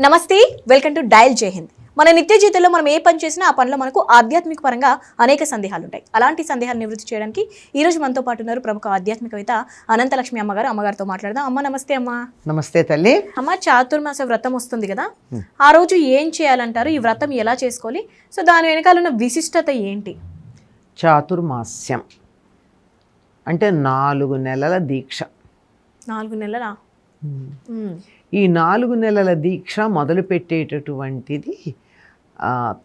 నమస్తే welcome to dial జై హింద్. మన నిత్య జీవితంలో మనం ఏ పని చేసినా ఆ పనిలో మనకు ఆధ్యాత్మిక పరంగా అనేక సందేహాలు ఉంటాయి అలాంటి సందేహాలు నివృత్తి చేయడానికి ఈ రోజు మనతో పాటు ఉన్నారు ప్రముఖ ఆధ్యాత్మికవేత్త అనంతలక్ష్మి అమ్మగారు. అమ్మగారితో మాట్లాడదాం. అమ్మ నమస్తే అమ్మ. నమస్తే తల్లి. అమ్మ చాతుర్మాస వ్రతం వస్తుంది కదా? ఆ రోజు ఏం చేయాలంటారు? ఈ వ్రతం ఎలా చేసుకోవాలి? సో దాని వెనకాల ఉన్న విశిష్టత ఏంటి? చాతుర్మాస్యం. అంటే నాలుగు నెలల దీక్ష. నాలుగు నెలల? ఈ నాలుగు నెలల దీక్ష మొదలు పెట్టేటటువంటిది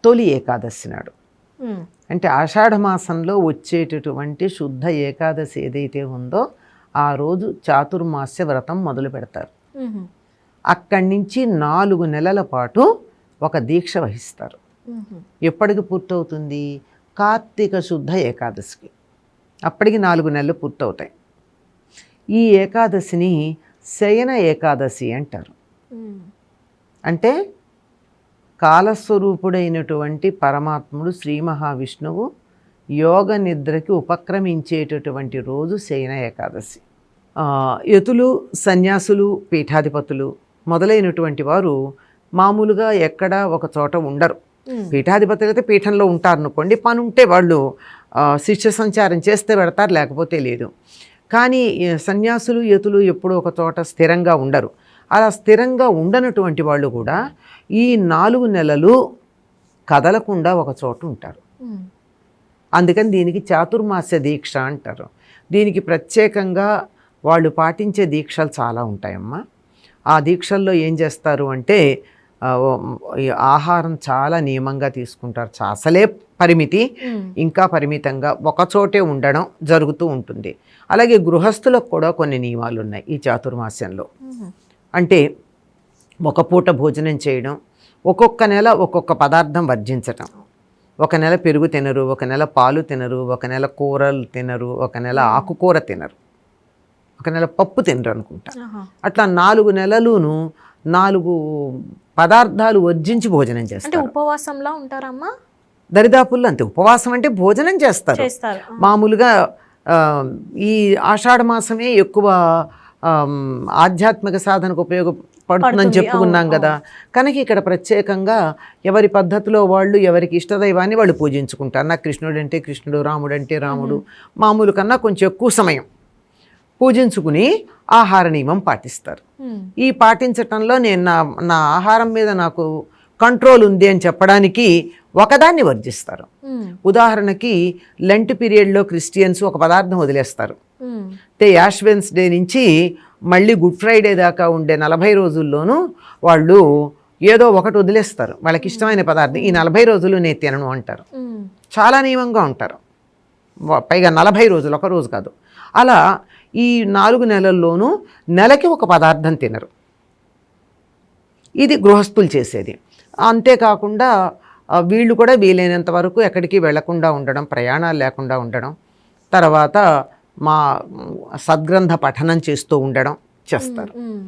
తొలి ఏకాదశి నాడు. అంటే ఆషాఢ మాసంలో వచ్చేటటువంటి శుద్ధ ఏకాదశి ఏదైతే ఉందో ఆ రోజు చాతుర్మాస్య వ్రతం మొదలు పెడతారు. అక్కడి నుంచి నాలుగు నెలల పాటు ఒక దీక్ష వహిస్తారు. ఎప్పటికి పూర్తవుతుంది? కార్తీక శుద్ధ ఏకాదశికి. అప్పటికి నాలుగు నెలలు పూర్తవుతాయి. ఈ ఏకాదశిని శయన ఏకాదశి అంటారు. అంటే కాలస్వరూపుడైనటువంటి పరమాత్ముడు శ్రీ మహావిష్ణువు యోగ నిద్రకి ఉపక్రమించేటటువంటి రోజు శయన ఏకాదశి. యతులు సన్యాసులు పీఠాధిపతులు మొదలైనటువంటి వారు మామూలుగా ఎక్కడ ఒక చోట ఉండరు. పీఠాధిపతులు అయితే పీఠంలో ఉంటారు అనుకోండి పని ఉంటే వాళ్ళు శిష్య సంచారం చేస్తే పెడతారు లేకపోతే లేదు. కానీ సన్యాసులు యతులు ఎప్పుడూ ఒక చోట స్థిరంగా ఉండరు. అలా స్థిరంగా ఉండనటువంటి వాళ్ళు కూడా ఈ నాలుగు నెలలు కదలకుండా ఒక చోట ఉంటారు. అందుకని దీనికి చాతుర్మాస్య దీక్ష అంటారు. దీనికి ప్రత్యేకంగా వాళ్ళు పాటించే దీక్షలు చాలా ఉంటాయమ్మా. ఆ దీక్షల్లో ఏం చేస్తారు అంటే ఆహారం చాలా నియమంగా తీసుకుంటారు. అసలే పరిమితి. ఇంకా పరిమితంగా ఒకచోటే ఉండడం జరుగుతూ ఉంటుంది. అలాగే గృహస్థులకు కూడా కొన్ని నియమాలు ఉన్నాయి ఈ చాతుర్మాస్యంలో. అంటే ఒక పూట భోజనం చేయడం ఒక్కొక్క నెల ఒక్కొక్క పదార్థం వర్జించటం. ఒక నెల పెరుగు తినరు ఒక నెల పాలు తినరు ఒక నెల కూరలు తినరు ఒక నెల ఆకుకూర తినరు. ఒక నెల పప్పు తినరు అనుకుంటా అట్లా నాలుగు నెలలును నాలుగు పదార్థాలు వర్జించి భోజనం చేస్తారు. ఉపవాసంలా ఉంటారమ్మా? దరిదాపుల్లో అంతే ఉపవాసం అంటే భోజనం చేస్తారు. మామూలుగా ఈ ఆషాఢ మాసమే ఎక్కువ ఆధ్యాత్మిక సాధనకు ఉపయోగపడుతుందని పడుతుంది, చెప్పుకున్నాం కదా. కనుక ఇక్కడ ప్రత్యేకంగా ఎవరి పద్ధతిలో వాళ్ళు ఎవరికి ఇష్టదైవాన్ని వాళ్ళు పూజించుకుంటారు. నాకు కృష్ణుడు అంటే కృష్ణుడు రాముడు అంటే రాముడు మామూలు కన్నా కొంచెం ఎక్కువ సమయం. పూజించుకుని ఆహార నియమం పాటిస్తారు. ఈ పాటించటంలో నేను నా నా ఆహారం మీద నాకు కంట్రోల్ ఉంది అని చెప్పడానికి ఒకదాన్ని వర్జిస్తారు. ఉదాహరణకి లెంట్ పీరియడ్లో క్రిస్టియన్స్ ఒక పదార్థం వదిలేస్తారు. అంటే యాష్వెన్స్ డే నుంచి మళ్ళీ గుడ్ ఫ్రైడే దాకా ఉండే నలభై రోజుల్లోనూ వాళ్ళు ఏదో ఒకటి వదిలేస్తారు వాళ్ళకి ఇష్టమైన పదార్థం ఈ నలభై రోజులు నేను తినను అంటారు. చాలా నియమంగా ఉంటారు పైగా నలభై రోజులు ఒక రోజు కాదు అలా ఈ నాలుగు నెలల్లోనూ నెలకి ఒక పదార్థం తినరు. ఇది గృహస్థులు చేసేది. అంతేకాకుండా వీళ్ళు కూడా వీలైనంత వరకు ఎక్కడికి వెళ్ళకుండా ఉండడం ప్రయాణాలు లేకుండా ఉండడం తర్వాత మా సద్గ్రంథ పఠనం చేస్తూ ఉండడం చేస్తారు. ఉమ్.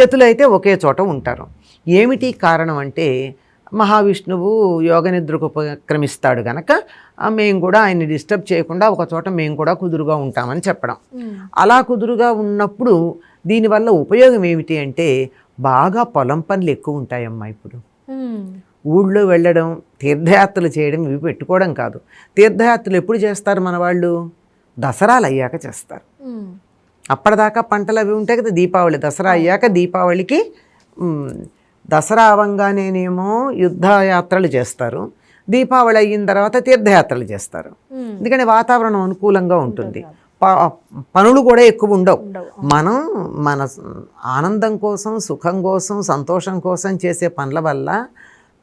యతులైతే ఒకే చోట ఉంటారు. ఏమిటి కారణం అంటే మహావిష్ణువు యోగ నిద్రకు ఉపక్రమిస్తాడు గనక మేము కూడా ఆయన్ని డిస్టర్బ్ చేయకుండా ఒక చోట మేము కూడా కుదురుగా ఉంటామని చెప్పడం. అలా కుదురుగా ఉన్నప్పుడు దీనివల్ల ఉపయోగం ఏమిటి అంటే బాగా పొలం పనులు ఎక్కువ ఉంటాయమ్మా ఇప్పుడు. ఊళ్ళో వెళ్ళడం తీర్థయాత్రలు చేయడం ఇవి పెట్టుకోవడం కాదు తీర్థయాత్రలు ఎప్పుడు చేస్తారు మన వాళ్ళు దసరాలు అయ్యాక చేస్తారు. అప్పటిదాకా పంటలు అవి ఉంటాయి కదా దీపావళి దసరా అయ్యాక దీపావళికి దసరా అవంగానేనేమో యుద్ధయాత్రలు చేస్తారు. దీపావళి అయిన తర్వాత తీర్థయాత్రలు చేస్తారు. ఎందుకంటే వాతావరణం అనుకూలంగా ఉంటుంది. పనులు కూడా ఎక్కువ ఉండవు. మనం మన ఆనందం కోసం సుఖం కోసం సంతోషం కోసం చేసే పనుల వల్ల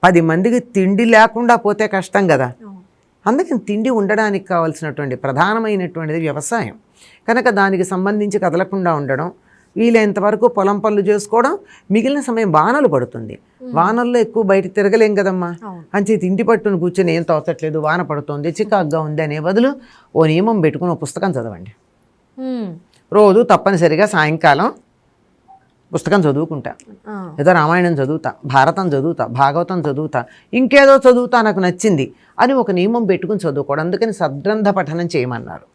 పది మందికి తిండి లేకుండా పోతే కష్టం కదా. అందుకని తిండి ఉండడానికి కావాల్సినటువంటి ప్రధానమైనటువంటిది వ్యవసాయం. కనుక దానికి సంబంధించి కదలకుండా ఉండడం వీలైనంత వరకు పొలం పనులు చేసుకోవడం మిగిలిన సమయం వానలు పడుతుంది వానల్లో ఎక్కువ బయట తిరగలేం కదమ్మా అవును. అంచే తిండి పట్టును కూర్చొని ఏం తోచట్లేదు వాన పడుతోంది చికాగ్గా ఉంది అనే బదులు ఓ నియమం పెట్టుకుని ఓ పుస్తకం చదవండి. రోజు తప్పనిసరిగా సాయంకాలం పుస్తకం చదువుకుంటా. ఏదో రామాయణం చదువుతా భారతం చదువుతా భాగవతం చదువుతా ఇంకేదో చదువుతా నాకు నచ్చింది అని ఒక నియమం పెట్టుకుని చదువుకోవడం అందుకని సద్గ్రంథ పఠనం చేయమన్నారు.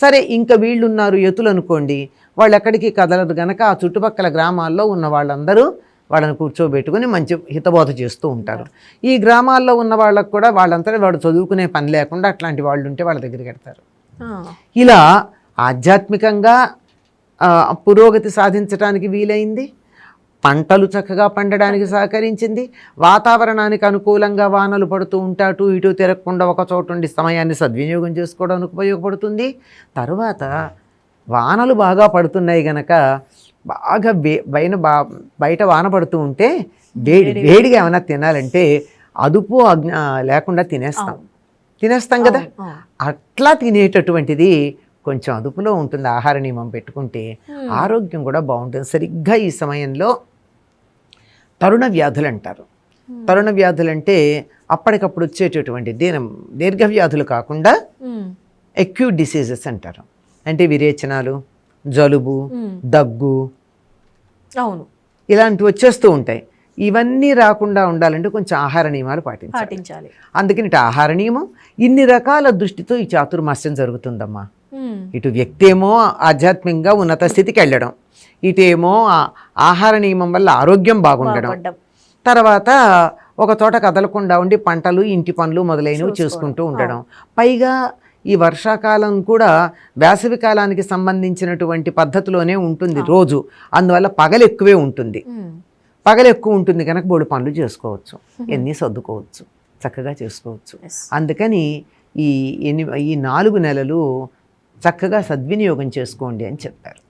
సరే ఇంకా వీళ్ళు ఉన్నారు యతులు అనుకోండి. వాళ్ళు ఎక్కడికి కదలరు గనక ఆ చుట్టుపక్కల గ్రామాల్లో ఉన్న వాళ్ళందరూ వాళ్ళని కూర్చోబెట్టుకుని మంచి హితబోధ చేస్తూ ఉంటారు. ఈ గ్రామాల్లో ఉన్న వాళ్ళకు కూడా వాళ్ళంతా వాడు చదువుకునే పని లేకుండా అట్లాంటి వాళ్ళు ఉంటే వాళ్ళ దగ్గరికి వెళ్తారు ఆ, ఇలా ఆధ్యాత్మికంగా పురోగతి సాధించడానికి వీలైంది? పంటలు చక్కగా పండడానికి సహకరించింది. వాతావరణానికి అనుకూలంగా వానలు పడుతూ ఉంటే అటు ఇటు తిరగకుండా ఒక చోటు ఉండి సమయాన్ని సద్వినియోగం చేసుకోవడానికి ఉపయోగపడుతుంది. తర్వాత వానలు బాగా పడుతున్నాయి గనక బాగా బే బయట బా బయట వాన పడుతూ ఉంటే వేడి వేడిగా ఏమైనా తినాలంటే అదుపు అజ్ఞ లేకుండా తినేస్తాం. తినేస్తాం కదా. అట్లా తినేటటువంటిది కొంచెం అదుపులో ఉంటుంది. ఆహార నియమం పెట్టుకుంటే ఆరోగ్యం కూడా బాగుంటుంది. సరిగ్గా ఈ సమయంలో తరుణ వ్యాధులు అంటారు తరుణ వ్యాధులు అంటే అప్పటికప్పుడు వచ్చేటటువంటి దీని దీర్ఘ వ్యాధులు కాకుండా ఉమ్, అక్యూట్ డిసీజెస్ అంటారు. అంటే విరేచనాలు జలుబు దగ్గు అవును. ఇలాంటివి వచ్చేస్తూ ఉంటాయి. ఇవన్నీ రాకుండా ఉండాలంటే కొంచెం ఆహార నియమాలు పాటించాలి. పాటించాలి. అందుకని ఇటు ఆహార నియమం ఇన్ని రకాల దృష్టితో ఈ చాతుర్మాస్యం జరుగుతుందమ్మా. ఇటు వ్యక్తి ఏమో ఆధ్యాత్మికంగా ఉన్నత స్థితికి వెళ్ళడం. ఇటేమో ఆహార నియమం వల్ల ఆరోగ్యం బాగుండడం. తర్వాత ఒక చోట కదలకుండా ఉండి పంటలు ఇంటి పనులు మొదలైనవి చేసుకుంటూ ఉండడం. పైగా ఈ వర్షాకాలం కూడా వేసవి కాలానికి సంబంధించినటువంటి పద్ధతిలోనే ఉంటుంది రోజు. అందువల్ల పగలు ఎక్కువే ఉంటుంది. పగలు ఎక్కువ ఉంటుంది కనుక బోడు పనులు చేసుకోవచ్చు. ఎన్ని సర్దుకోవచ్చు. చక్కగా చేసుకోవచ్చు. అందుకని ఈ ఎన్ని ఈ నాలుగు నెలలు చక్కగా సద్వినియోగం చేసుకోండి అని చెప్పారు.